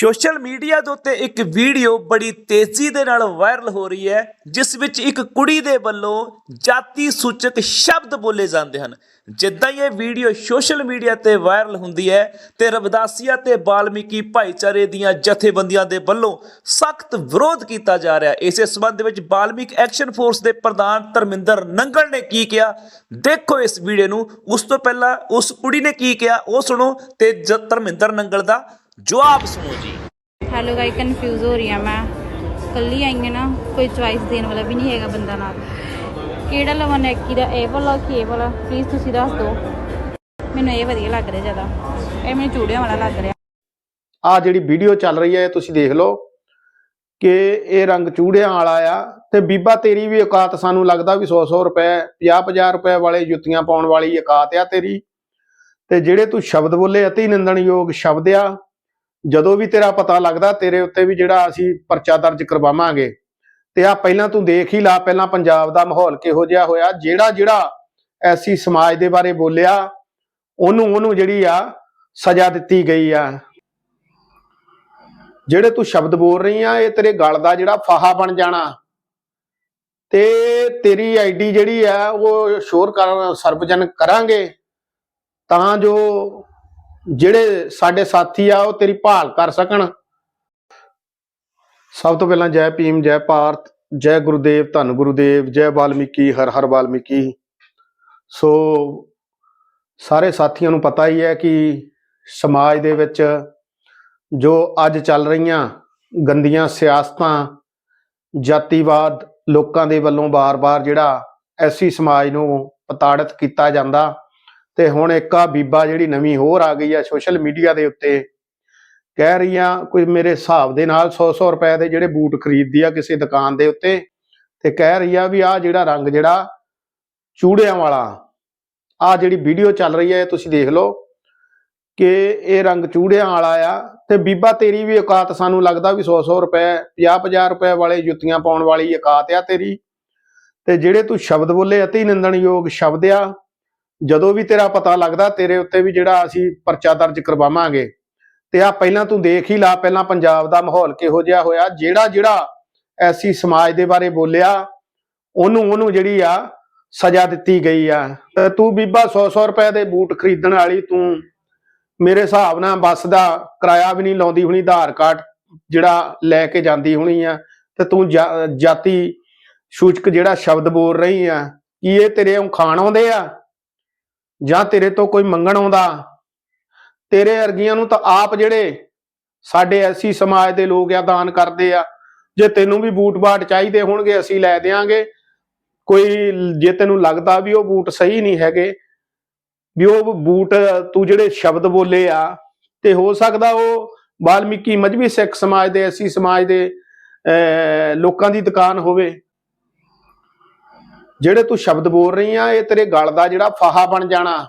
Social media ਦੇ ਉੱਤੇ ਇੱਕ ਵੀਡੀਓ ਬੜੀ ਤੇਜ਼ੀ ਦੇ ਨਾਲ ਵਾਇਰਲ ਹੋ ਰਹੀ ਹੈ, ਜਿਸ ਵਿੱਚ ਇੱਕ ਕੁੜੀ ਦੇ ਵੱਲੋਂ ਜਾਤੀ ਸੂਚਕ ਸ਼ਬਦ ਬੋਲੇ ਜਾਂਦੇ ਹਨ। ਜਿੱਦਾਂ ਹੀ ਇਹ ਵੀਡੀਓ ਸੋਸ਼ਲ ਮੀਡੀਆ ਤੇ ਵਾਇਰਲ ਹੁੰਦੀ ਹੈ ਤੇ ਰਵਦਾਸੀਆ ਤੇ ਬਾਲਮੀਕੀ ਭਾਈਚਾਰੇ ਦੀਆਂ ਜਥੇਬੰਦੀਆਂ ਦੇ ਵੱਲੋਂ ਸਖਤ ਵਿਰੋਧ ਕੀਤਾ ਜਾ ਰਿਹਾ ਹੈ। ਇਸੇ ਸਬੰਧ ਵਿੱਚ ਬਾਲਮੀਕ ਐਕਸ਼ਨ ਫੋਰਸ ਦੇ ਪ੍ਰਧਾਨ ਧਰਮਿੰਦਰ ਨੰਗਲ ਨੇ ਕੀ ਕਿਹਾ? ਦੇਖੋ ਇਸ ਵੀਡੀਓ ਨੂੰ। ਉਸ ਤੋਂ ਪਹਿਲਾਂ ਉਸ ਕੁੜੀ ਨੇ ਕੀ ਕਿਹਾ? ਉਹ ਸੁਣੋ ਤੇ ਜ- ਧਰਮਿੰਦਰ ਨੰਗਲ ਦਾ ਜਵਾਬ ਸੁਣੋ ਜੀ। ਹੈਲੋ ਗਾਈ ਕਨਫਿਊਜ਼ ਹੋ ਰਹੀ ਆ ਮੈਂ। ਕੱਲੀ ਆਈ ਹਾਂ ਨਾ ਕੋਈ ਚੁਆਇਸ ਦੇਣ ਵਾਲਾ ਵੀ ਨਹੀਂ ਹੈਗਾ ਬੰਦਾ ਨਾਲ। ਕਿਹੜਾ ਲਵਾਂ ਨੈਕੀ ਦਾ? ਇਹ ਵਾਲਾ ਕਿ ਇਹ ਵਾਲਾ? ਪਲੀਜ਼ ਤੁਸੀਂ ਦੱਸ ਦਿਓ। ਮੈਨੂੰ ਇਹ ਵਧੀਆ ਲੱਗ ਰਿਹਾ ਜ਼ਿਆਦਾ। ਇਹ ਮੈਨੂੰ ਚੂੜਿਆਂ ਵਾਲਾ ਲੱਗ ਰਿਹਾ। ਆ ਜਿਹੜੀ ਵੀਡੀਓ ਚੱਲ ਰਹੀ ਹੈ ਇਹ ਤੁਸੀਂ ਦੇਖ ਲਓ ਕਿ ਇਹ ਰੰਗ ਚੂੜਿਆਂ ਵਾਲਾ ਆ ਤੇ ਬੀਬਾ ਤੇਰੀ ਵੀ ਔਕਾਤ ਸਾਨੂੰ ਲੱਗਦਾ ਵੀ 100-100 ਰੁਪਏ 50-50 ਰੁਪਏ ਵਾਲੇ ਜੁੱਤੀਆਂ ਪਾਉਣ ਵਾਲੀ ਔਕਾਤ ਆ ਤੇਰੀ। ਤੇ ਜਿਹੜੇ ਤੂੰ ਸ਼ਬਦ ਬੋਲੇ ਅਤੀ ਨਿੰਦਣਯੋਗ ਸ਼ਬਦ ਆ ਜਦੋਂ ਵੀ ਤੇਰਾ ਪਤਾ ਲੱਗਦਾ, ਤੇਰੇ ਉੱਤੇ ਵੀ ਜਿਹੜਾ ਅਸੀਂ ਪਰਚਾ ਦਰਜ ਕਰਵਾਵਾਂਗੇ। ਤੇ ਆ ਪਹਿਲਾਂ ਤੂੰ ਦੇਖ ਹੀ ਲਾ, ਪਹਿਲਾਂ ਪੰਜਾਬ ਦਾ ਮਾਹੌਲ ਕਿਹੋ ਜਿਹਾ ਹੋਇਆ ਜਿਹੜਾ ਜਿਹੜਾ ਐਸੀ ਸਮਾਜ ਦੇ ਬਾਰੇ ਬੋਲਿਆ ਉਹਨੂੰ ਉਹਨੂੰ ਜਿਹੜੀ ਆ ਸਜ਼ਾ ਦਿੱਤੀ ਗਈ ਆ। ਜਿਹੜੇ ਤੂੰ ਸ਼ਬਦ ਬੋਲ ਰਹੀ ਆ, ਇਹ ਤੇਰੇ ਗਲ ਦਾ ਜਿਹੜਾ ਫਾਹਾ ਬਣ ਜਾਣਾ। ਤੇ ਤੇਰੀ ਆਈਡੀ ਜਿਹੜੀ ਆ, ਉਹ ਸ਼ੋਰ ਕਰਨ, ਸਰਵਜਨ ਕਰਾਂਗੇ। ਤਾਂ ਜੋ ਜਿਹੜੇ ਸਾਡੇ ਸਾਥੀ ਆ, ਉਹ ਤੇਰੀ ਭਾਲ ਕਰ ਸਕਣ। ਸਭ ਤੋਂ ਪਹਿਲਾਂ ਜੈ ਭੀਮ, ਜੈ ਭਾਰਤ, ਜੈ ਗੁਰੂਦੇਵ, ਧੰਨ ਗੁਰੂਦੇਵ, ਜੈ ਵਾਲਮੀਕੀ, ਹਰ ਹਰ ਵਾਲਮੀਕੀ। ਸੋ ਸਾਰੇ ਸਾਥੀਆਂ ਨੂੰ ਪਤਾ ਹੀ ਹੈ ਕਿ ਸਮਾਜ ਦੇ ਵਿੱਚ ਜੋ ਅੱਜ ਚੱਲ ਰਹੀਆਂ ਗੰਦੀਆਂ ਸਿਆਸਤਾਂ, ਜਾਤੀਵਾਦ ਲੋਕਾਂ ਦੇ ਵੱਲੋਂ ਬਾਰ-ਬਾਰ ਜਿਹੜਾ ਐਸੀ ਸਮਾਜ ਨੂੰ ਪਤਾੜਿਤ ਕੀਤਾ ਜਾਂਦਾ ਤੇ ਹੁਣ ਇੱਕ ਆ ਬੀਬਾ ਜਿਹੜੀ ਨਵੀਂ ਹੋਰ ਆ ਗਈ ਆ ਸੋਸ਼ਲ ਮੀਡੀਆ ਦੇ ਉੱਤੇ। ਕਹਿ ਰਹੀ ਆ, ਕੋਈ ਮੇਰੇ ਹਿਸਾਬ ਦੇ ਨਾਲ 100-100 ਰੁਪਏ ਦੇ ਜਿਹੜੇ ਬੂਟ ਖਰੀਦਦੀ ਆ ਕਿਸੇ ਦੁਕਾਨ ਦੇ ਉੱਤੇ ਤੇ ਕਹਿ ਰਹੀ ਆ ਵੀ ਆ ਜਿਹੜਾ ਰੰਗ ਜਿਹੜਾ ਚੂੜਿਆਂ ਵਾਲਾ ਆ ਜਿਹੜੀ ਵੀਡੀਓ ਚੱਲ ਰਹੀ ਹੈ ਤੁਸੀਂ ਦੇਖ ਲਓ ਕਿ ਇਹ ਰੰਗ ਚੂੜਿਆਂ ਵਾਲਾ ਆ ਤੇ ਬੀਬਾ ਤੇਰੀ ਵੀ ਔਕਾਤ ਸਾਨੂੰ ਲੱਗਦਾ ਵੀ 100-100 ਰੁਪਏ 50-50 ਰੁਪਏ ਵਾਲੇ ਜੁੱਤੀਆਂ ਪਾਉਣ ਵਾਲੀ ਔਕਾਤ ਆ ਤੇਰੀ। ਤੇ ਜਿਹੜੇ ਤੂੰ ਸ਼ਬਦ ਬੋਲੇ ਅਤੀ ਨਿੰਦਣਯੋਗ ਸ਼ਬਦ ਆ ਜਦੋਂ ਵੀ ਤੇਰਾ ਪਤਾ ਲੱਗਦਾ, ਤੇਰੇ ਉੱਤੇ ਵੀ ਜਿਹੜਾ ਅਸੀਂ ਪਰਚਾ ਦਰਜ ਕਰਵਾਵਾਂਗੇ, ਤੇ ਆ ਪਹਿਲਾਂ ਤੂੰ ਦੇਖ ਹੀ ਲਾ, ਪਹਿਲਾਂ ਪੰਜਾਬ ਦਾ ਮਾਹੌਲ ਕਿਹੋ ਜਿਹਾ ਹੋਇਆ, ਜਿਹੜਾ ਜਿਹੜਾ ਐਸੀ ਸਮਾਜ ਦੇ ਬਾਰੇ ਬੋਲਿਆ, ਉਹਨੂੰ ਉਹਨੂੰ ਜਿਹੜੀ ਆ ਸਜ਼ਾ ਦਿੱਤੀ ਗਈ ਆ। ਤੇ ਤੂੰ ਬੀਬਾ 100-100 ਰੁਪਏ ਦੇ ਬੂਟ ਖਰੀਦਣ ਵਾਲੀ, ਤੂੰ ਮੇਰੇ ਹਿਸਾਬ ਨਾਲ ਬੱਸ ਦਾ ਕਿਰਾਇਆ ਵੀ ਨਹੀਂ ਲਾਉਂਦੀ ਹੁਣੀ, ਆਧਾਰ ਕਾਰਡ ਜਿਹੜਾ ਲੈ ਕੇ ਜਾਂਦੀ ਹੁਣੀ ਆ, ਤੇ ਤੂੰ ਜਾਤੀ ਸੂਚਕ ਜਿਹੜਾ ਸ਼ਬਦ ਬੋਲ ਰਹੀ ਆ, ਕੀ ਇਹ ਤੇਰੇ ਉਹ ਖਾਣ ਆਉਂਦੇ ਆ? ਜਾਂ ਤੇਰੇ ਤੋਂ ਕੋਈ ਮੰਗਣ ਆਉਂਦਾ? ਤੇਰੇ ਅਰਗੀਆਂ ਨੂੰ ਤਾਂ ਆਪ ਜਿਹੜੇ ਸਾਡੇ ਐਸੀ ਸਮਾਜ ਦੇ ਲੋਕ ਆ ਦਾਨ ਕਰਦੇ ਆ ਜੇ ਤੈਨੂੰ ਵੀ ਬੂਟ ਬਾਟ ਚਾਹੀਦੇ ਹੋਣਗੇ ਅਸੀਂ ਲੈ ਦੇਾਂਗੇ ਕੋਈ ਜੇ ਤੈਨੂੰ ਲੱਗਦਾ ਵੀ ਉਹ ਬੂਟ ਸਹੀ ਨਹੀਂ ਹੈਗੇ ਵੀ ਉਹ ਬੂਟ ਤੂੰ ਜਿਹੜੇ ਸ਼ਬਦ ਬੋਲੇ ਆ ਤੇ ਹੋ ਸਕਦਾ ਉਹ ਵਾਲਮੀਕੀ ਮਜਬੀ ਸਿੱਖ ਸਮਾਜ ਦੇ ਐਸੀ ਸਮਾਜ ਦੇ ਅਹ, ਲੋਕਾਂ ਦੀ ਦੁਕਾਨ ਹੋਵੇ। ਜਿਹੜੇ ਤੂੰ ਸ਼ਬਦ ਬੋਲ ਰਹੀ ਆ, ਇਹ ਤੇਰੇ ਗਲ ਦਾ ਜਿਹੜਾ ਫਾਹਾ ਬਣ ਜਾਣਾ।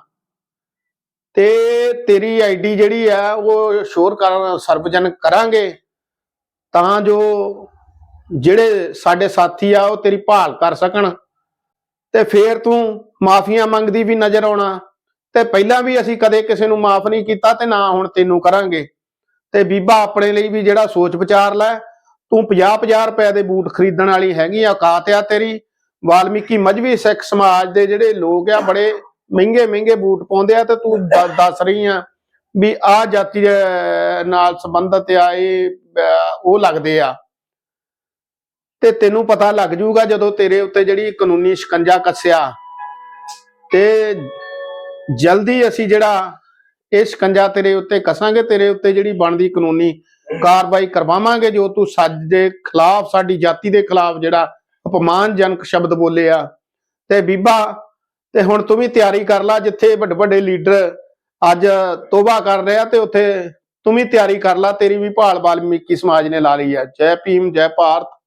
ਤੇ ਤੇਰੀ ਆਈਡੀ ਜਿਹੜੀ ਆ, ਉਹ ਸ਼ੋਰ ਕਰਨ ਸਰਵਜਨ ਕਰਾਂਗੇ। ਤਾਂ ਜੋ ਜਿਹੜੇ ਸਾਡੇ ਸਾਥੀ ਆ, ਉਹ ਤੇਰੀ ਭਾਲ ਕਰ ਸਕਣ। ਤੇ ਫੇਰ ਤੂੰ ਮਾਫੀਆਂ ਮੰਗਦੀ ਵੀ ਨਜ਼ਰ ਆਉਣਾ। ਤੇ ਪਹਿਲਾਂ ਵੀ ਅਸੀਂ ਕਦੇ ਕਿਸੇ ਨੂੰ ਮਾਫ ਨਹੀਂ ਕੀਤਾ ਤੇ ਨਾ ਹੁਣ ਤੈਨੂੰ ਕਰਾਂਗੇ। ਤੇ ਬੀਬਾ ਆਪਣੇ ਲਈ ਵੀ ਜਿਹੜਾ ਸੋਚ ਵਿਚਾਰ ਲੈ, ਤੂੰ 50-50 ਰੁਪਏ ਦੇ ਬੂਟ ਖਰੀਦਣ ਵਾਲੀ ਹੈਗੀ ਆ, ਔਕਾਤ ਆ ਤੇਰੀ। ਵਾਲਮੀਕੀ ਮਜਬੀ ਸਿੱਖ ਸਮਾਜ ਦੇ ਜਿਹੜੇ ਲੋਕ ਆ, ਬੜੇ ਮਹਿੰਗੇ ਮਹਿੰਗੇ ਬੂਟ ਪਾਉਂਦੇ ਆ ਤੇ ਤੂੰ ਦੱਸ ਰਹੀ ਆ ਵੀ ਆ ਜਾਤੀ ਨਾਲ ਸੰਬੰਧਤ ਆ, ਇਹ ਉਹ ਲੱਗਦੇ ਆ। ਤੇ ਤੈਨੂੰ ਪਤਾ ਲੱਗ ਜਾਊਗਾ ਜਦੋਂ ਤੇਰੇ ਉੱਤੇ ਜਿਹੜੀ ਕਾਨੂੰਨੀ ਸ਼ਿਕੰਜਾ ਕੱਸਿਆ। ਤੇ ਜਲਦੀ ਅਸੀਂ ਜਿਹੜਾ ਇਹ ਸ਼ਿਕੰਜਾ ਤੇਰੇ ਉੱਤੇ ਕਸਾਂਗੇ, ਤੇਰੇ ਉੱਤੇ ਜਿਹੜੀ ਬਣਦੀ ਕਾਨੂੰਨੀ ਕਾਰਵਾਈ ਕਰਵਾਵਾਂਗੇ, ਜੋ ਤੂੰ ਸੱਜ ਦੇ ਖਿਲਾਫ, ਸਾਡੀ ਜਾਤੀ ਦੇ ਖਿਲਾਫ ਜਿਹੜਾ ਅਪਮਾਨਜਨਕ ਸ਼ਬਦ ਬੋਲੇ ਆ ਤੇ ਬੀਬਾ, ਤੇ ਹੁਣ ਤੂੰ ਵੀ ਤਿਆਰੀ ਕਰ ਲੈ ਜਿੱਥੇ ਵੱਡੇ ਵੱਡੇ ਲੀਡਰ ਅੱਜ ਤੋਬਾ ਕਰ ਰਿਹਾ ਤੇ ਉੱਥੇ ਤੂੰ ਵੀ ਤਿਆਰੀ ਕਰ ਲੈ, ਤੇਰੀ ਵੀ ਭਾਲ ਵਾਲਮੀਕੀ ਸਮਾਜ ਨੇ ਲਾ ਲਈ ਆ। ਜੈ ਭੀਮ, ਜੈ ਭਾਰਤ।